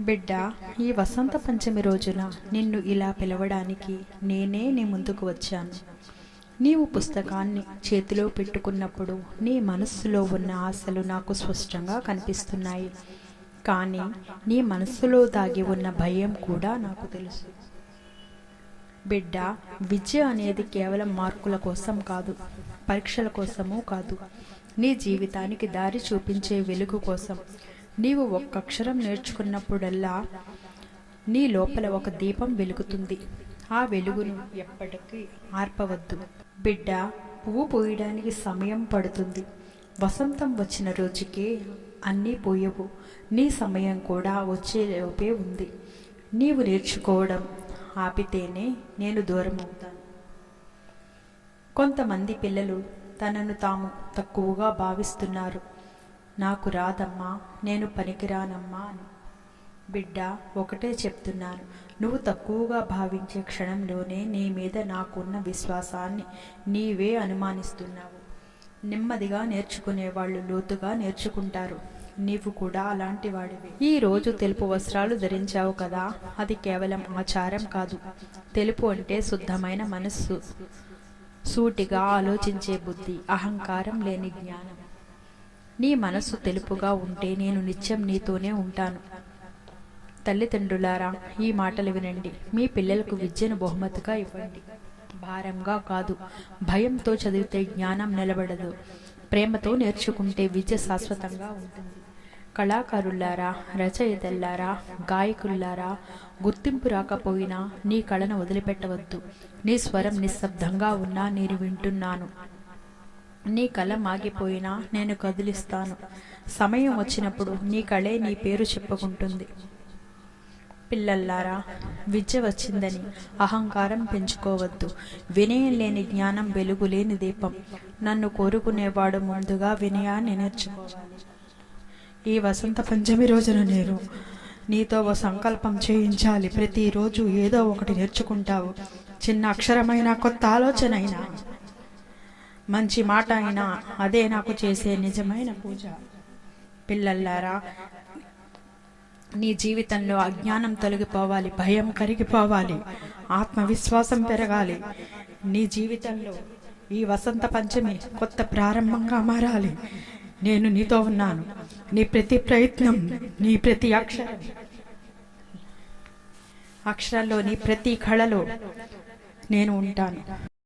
బిడ్డ ఈ వసంత పంచమి రోజున నిన్ను ఇలా పిలవడానికి నేనే నీ ముందుకు వచ్చాను. నీవు పుస్తకాన్ని చేతిలో పెట్టుకున్నప్పుడు నీ మనస్సులో ఉన్న ఆశలు నాకు స్పష్టంగా కనిపిస్తున్నాయి. కానీ నీ మనస్సులో దాగి ఉన్న భయం కూడా నాకు తెలుసు. బిడ్డ విద్య అనేది కేవలం మార్కుల కోసం కాదు పరీక్షల కోసమూ కాదు. నీ జీవితానికి దారి చూపించే వెలుగు కోసం నీవు ఒక్క అక్షరం నేర్చుకున్నప్పుడల్లా నీ లోపల ఒక దీపం వెలుగుతుంది. ఆ వెలుగును ఎప్పటికీ ఆర్పవద్దు. బిడ్డ పువ్వు పోయడానికి సమయం పడుతుంది. వసంతం వచ్చిన రోజుకే అన్నీ పోయవు. నీ సమయం కూడా వచ్చేలోపే ఉంది. నీవు నేర్చుకోవడం ఆపితేనే నేను దూరం అవుతాను కొంతమంది పిల్లలు తనను తాము తక్కువగా భావిస్తున్నారు. నాకు రాదమ్మా నేను పనికిరానమ్మా అని. బిడ్డ ఒకటే చెప్తున్నాను. నువ్వు తక్కువగా భావించే క్షణంలోనే నీ మీద నాకున్న విశ్వాసాన్ని నీవే అనుమానిస్తున్నావు. నెమ్మదిగా నేర్చుకునే వాళ్ళు లోతుగా నేర్చుకుంటారు. నీవు కూడా అలాంటి వాడివి. ఈ రోజు తెలుపు వస్త్రాలు ధరించావు కదా అది కేవలం ఆచారం కాదు. తెలుపు అంటే శుద్ధమైన మనస్సు. సూటిగా ఆలోచించే బుద్ధి అహంకారం లేని జ్ఞానం. నీ మనస్సు తెలుపుగా ఉంటే నేను నిత్యం నీతోనే ఉంటాను. తల్లిదండ్రులారా ఈ మాటలు వినండి. మీ పిల్లలకు విద్యను బహుమతిగా ఇవ్వండి. భారంగా కాదు భయంతో చదివితే జ్ఞానం నిలబడదు. ప్రేమతో నేర్చుకుంటే విద్య శాశ్వతంగా ఉంటుంది. కళాకారులారా రచయితల్లారా గాయకుల్లారా గుర్తింపు రాకపోయినా నీ కళను వదిలిపెట్టవద్దు. నీ స్వరం నిశ్శబ్దంగా ఉన్నా నేను వింటున్నాను. నీ కళ మాగిపోయినా నేను కదిలిస్తాను. సమయం వచ్చినప్పుడు నీ కళే నీ పేరు చెప్పుకుంటుంది. పిల్లల్లారా విద్య వచ్చిందని అహంకారం పెంచుకోవద్దు. వినయం లేని జ్ఞానం వెలుగు లేని దీపం. నన్ను కోరుకునేవాడు ముందుగా వినయాన్ని నేర్చుకోవాలి. ఈ వసంత పంచమి రోజున నేను నీతో ఓ సంకల్పం చేయించాలి. ప్రతిరోజు ఏదో ఒకటి నేర్చుకుంటావు. చిన్న అక్షరమైన కొత్త ఆలోచన అయినా మంచి మాట అయినా అదే నాకు చేసే నిజమైన పూజ. పిల్లల్లారా నీ జీవితంలో అజ్ఞానం తొలగిపోవాలి భయం కరిగిపోవాలి ఆత్మవిశ్వాసం పెరగాలి. నీ జీవితంలో ఈ వసంత పంచమి కొత్త ప్రారంభంగా మారాలి. నేను నీతో ఉన్నాను. నీ ప్రతి ప్రయత్నం నీ ప్రతి అక్షరం. అక్షరాల్లో నీ ప్రతి కళలో నేను ఉంటాను.